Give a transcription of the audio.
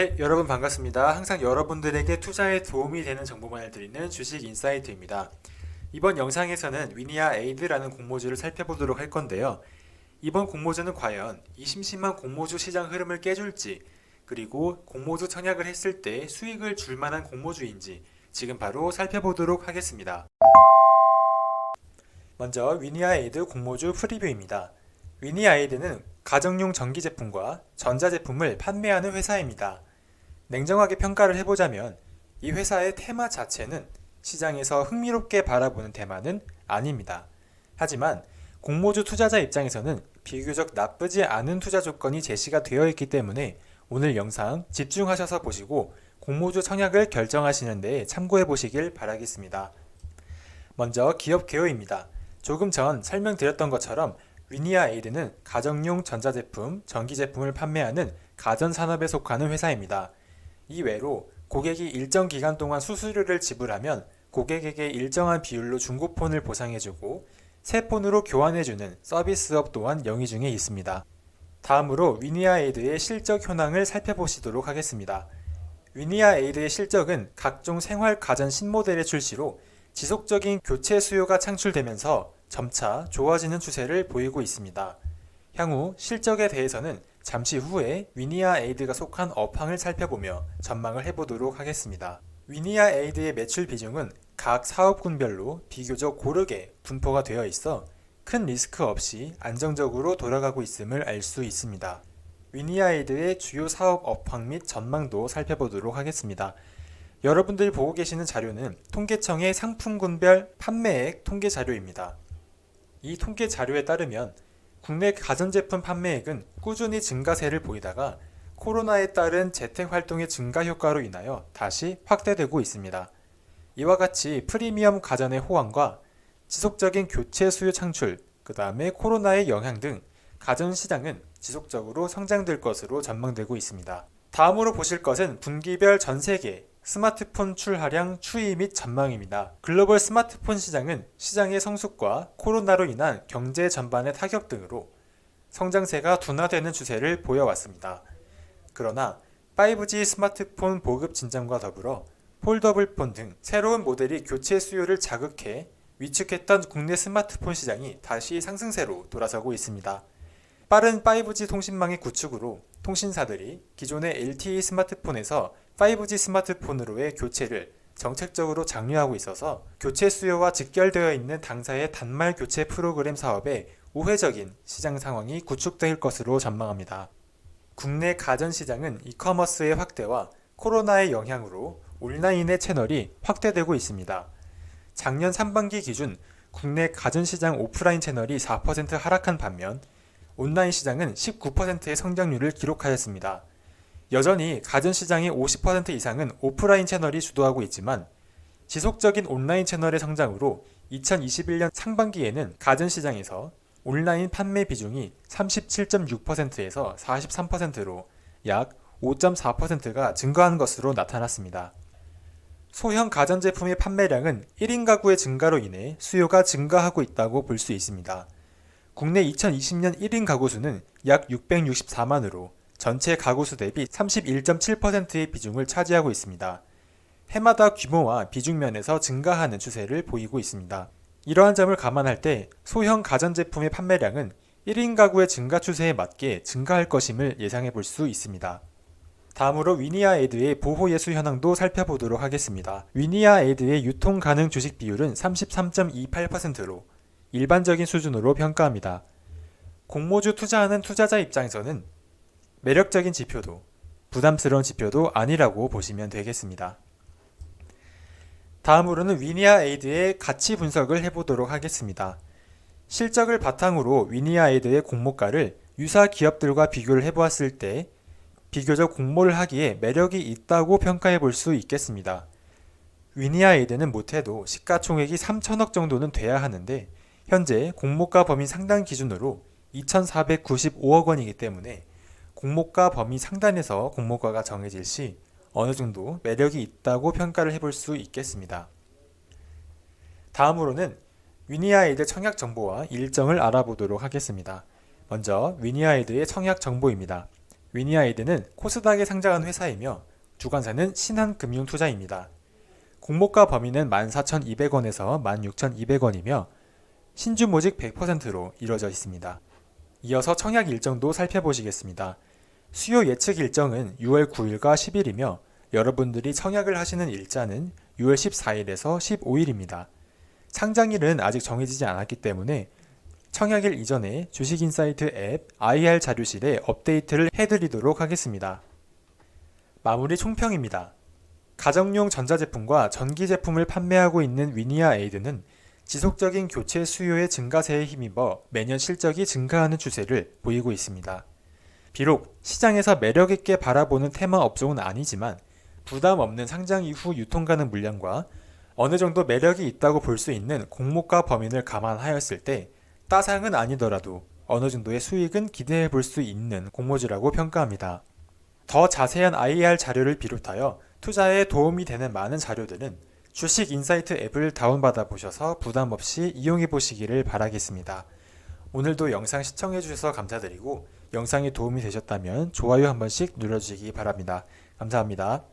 네, 여러분 반갑습니다. 항상 여러분들에게 투자에 도움이 되는 정보만을 드리는 주식 인사이트입니다. 이번 영상에서는 위니아 에이드라는 공모주를 살펴보도록 할 건데요. 이번 공모주는 과연 이 심심한 공모주 시장 흐름을 깨줄지, 그리고 공모주 청약을 했을 때 수익을 줄 만한 공모주인지 지금 바로 살펴보도록 하겠습니다. 먼저 위니아 에이드 공모주 프리뷰입니다. 위니아 에이드는 가정용 전기 제품과 전자 제품을 판매하는 회사입니다. 냉정하게 평가를 해보자면 이 회사의 테마 자체는 시장에서 흥미롭게 바라보는 테마는 아닙니다. 하지만 공모주 투자자 입장에서는 비교적 나쁘지 않은 투자 조건이 제시가 되어 있기 때문에 오늘 영상 집중하셔서 보시고 공모주 청약을 결정하시는 데 참고해 보시길 바라겠습니다. 먼저 기업 개요입니다. 조금 전 설명드렸던 것처럼 위니아 에이드는 가정용 전자제품, 전기제품을 판매하는 가전산업에 속하는 회사입니다. 이외로 고객이 일정 기간 동안 수수료를 지불하면 고객에게 일정한 비율로 중고폰을 보상해주고 새 폰으로 교환해주는 서비스업 또한 영위 중에 있습니다. 다음으로 위니아 에이드의 실적 현황을 살펴보시도록 하겠습니다. 위니아 에이드의 실적은 각종 생활 가전 신모델의 출시로 지속적인 교체 수요가 창출되면서 점차 좋아지는 추세를 보이고 있습니다. 향후 실적에 대해서는 잠시 후에 위니아 에이드가 속한 업황을 살펴보며 전망을 해보도록 하겠습니다. 위니아 에이드의 매출 비중은 각 사업군별로 비교적 고르게 분포가 되어 있어 큰 리스크 없이 안정적으로 돌아가고 있음을 알 수 있습니다. 위니아 에이드의 주요 사업 업황 및 전망도 살펴보도록 하겠습니다. 여러분들이 보고 계시는 자료는 통계청의 상품군별 판매액 통계 자료입니다. 이 통계 자료에 따르면 국내 가전제품 판매액은 꾸준히 증가세를 보이다가 코로나에 따른 재택 활동의 증가 효과로 인하여 다시 확대되고 있습니다. 이와 같이 프리미엄 가전의 호황과 지속적인 교체 수요 창출, 그 다음에 코로나의 영향 등 가전 시장은 지속적으로 성장될 것으로 전망되고 있습니다. 다음으로 보실 것은 분기별 전 세계 스마트폰 출하량 추이 및 전망입니다. 글로벌 스마트폰 시장은 시장의 성숙과 코로나로 인한 경제 전반의 타격 등으로 성장세가 둔화되는 추세를 보여왔습니다. 그러나 5G 스마트폰 보급 진정과 더불어 폴더블폰 등 새로운 모델이 교체 수요를 자극해 위축했던 국내 스마트폰 시장이 다시 상승세로 돌아서고 있습니다. 빠른 5G 통신망의 구축으로 통신사들이 기존의 LTE 스마트폰에서 5G 스마트폰으로의 교체를 정책적으로 장려하고 있어서 교체 수요와 직결되어 있는 당사의 단말 교체 프로그램 사업에 우회적인 시장 상황이 구축될 것으로 전망합니다. 국내 가전 시장은 이커머스의 확대와 코로나의 영향으로 온라인의 채널이 확대되고 있습니다. 작년 상반기 기준 국내 가전 시장 오프라인 채널이 4% 하락한 반면 온라인 시장은 19%의 성장률을 기록하였습니다. 여전히 가전 시장의 50% 이상은 오프라인 채널이 주도하고 있지만 지속적인 온라인 채널의 성장으로 2021년 상반기에는 가전 시장에서 온라인 판매 비중이 37.6%에서 43%로 약 5.4%가 증가한 것으로 나타났습니다. 소형 가전제품의 판매량은 1인 가구의 증가로 인해 수요가 증가하고 있다고 볼 수 있습니다. 국내 2020년 1인 가구 수는 약 664만으로 전체 가구 수 대비 31.7%의 비중을 차지하고 있습니다. 해마다 규모와 비중 면에서 증가하는 추세를 보이고 있습니다. 이러한 점을 감안할 때 소형 가전제품의 판매량은 1인 가구의 증가 추세에 맞게 증가할 것임을 예상해 볼 수 있습니다. 다음으로 위니아 에이드의 보호 예수 현황도 살펴보도록 하겠습니다. 위니아 에이드의 유통 가능 주식 비율은 33.28%로 일반적인 수준으로 평가합니다. 공모주 투자하는 투자자 입장에서는 매력적인 지표도 부담스러운 지표도 아니라고 보시면 되겠습니다. 다음으로는 위니아 에이드의 가치 분석을 해보도록 하겠습니다. 실적을 바탕으로 위니아 에이드의 공모가를 유사 기업들과 비교를 해보았을 때 비교적 공모를 하기에 매력이 있다고 평가해 볼 수 있겠습니다. 위니아 에이드는 못해도 시가총액이 3천억 정도는 돼야 하는데 현재 공모가 범위 상단 기준으로 2,495억 원이기 때문에 공모가 범위 상단에서 공모가가 정해질 시 어느 정도 매력이 있다고 평가를 해볼 수 있겠습니다. 다음으로는 위니아이드 청약 정보와 일정을 알아보도록 하겠습니다. 먼저 위니아이드의 청약 정보입니다. 위니아이드는 코스닥에 상장한 회사이며 주관사는 신한금융투자입니다. 공모가 범위는 14,200원에서 16,200원이며 신주 모직 100%로 이루어져 있습니다. 이어서 청약 일정도 살펴보시겠습니다. 수요 예측 일정은 6월 9일과 10일이며 여러분들이 청약을 하시는 일자는 6월 14일에서 15일입니다. 상장일은 아직 정해지지 않았기 때문에 청약일 이전에 주식인사이트 앱 IR 자료실에 업데이트를 해드리도록 하겠습니다. 마무리 총평입니다. 가정용 전자제품과 전기 제품을 판매하고 있는 위니아 에이드는 지속적인 교체 수요의 증가세에 힘입어 매년 실적이 증가하는 추세를 보이고 있습니다. 비록 시장에서 매력있게 바라보는 테마 업종은 아니지만 부담 없는 상장 이후 유통 가능 물량과 어느 정도 매력이 있다고 볼 수 있는 공모가 범위를 감안하였을 때 따상은 아니더라도 어느 정도의 수익은 기대해 볼 수 있는 공모주라고 평가합니다. 더 자세한 IR 자료를 비롯하여 투자에 도움이 되는 많은 자료들은 주식 인사이트 앱을 다운받아 보셔서 부담 없이 이용해 보시기를 바라겠습니다. 오늘도 영상 시청해 주셔서 감사드리고 영상이 도움이 되셨다면 좋아요 한 번씩 눌러주시기 바랍니다. 감사합니다.